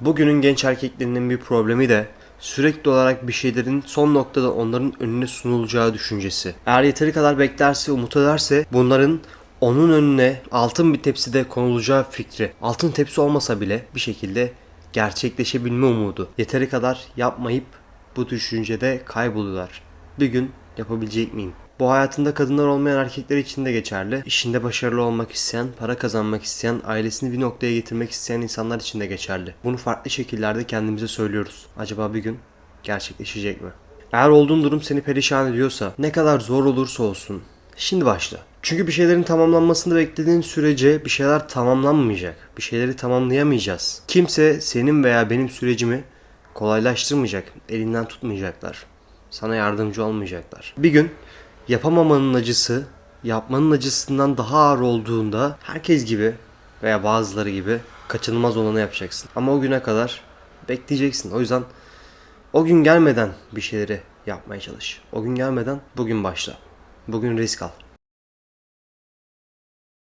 Bugünün genç erkeklerinin bir problemi de sürekli olarak bir şeylerin son noktada onların önüne sunulacağı düşüncesi. Eğer yeteri kadar beklerse, umut ederse bunların onun önüne altın bir tepside konulacağı fikri. Altın tepsi olmasa bile bir şekilde gerçekleşebilme umudu. Yeteri kadar yapmayıp bu düşüncede kayboluyorlar. Bir gün yapabilecek miyim? Bu hayatında kadınlar olmayan erkekler için de geçerli. İşinde başarılı olmak isteyen, para kazanmak isteyen, ailesini bir noktaya getirmek isteyen insanlar için de geçerli. Bunu farklı şekillerde kendimize söylüyoruz. Acaba bir gün gerçekleşecek mi? Eğer olduğun durum seni perişan ediyorsa, ne kadar zor olursa olsun, şimdi başla. Çünkü bir şeylerin tamamlanmasını beklediğin sürece bir şeyler tamamlanmayacak. Bir şeyleri tamamlayamayacağız. Kimse senin veya benim sürecimi kolaylaştırmayacak, elinden tutmayacaklar. Sana yardımcı olmayacaklar. Bir gün yapamamanın acısı yapmanın acısından daha ağır olduğunda herkes gibi veya bazıları gibi kaçınılmaz olanı yapacaksın. Ama o güne kadar bekleyeceksin. O yüzden o gün gelmeden bir şeyleri yapmaya çalış. O gün gelmeden bugün başla. Bugün risk al.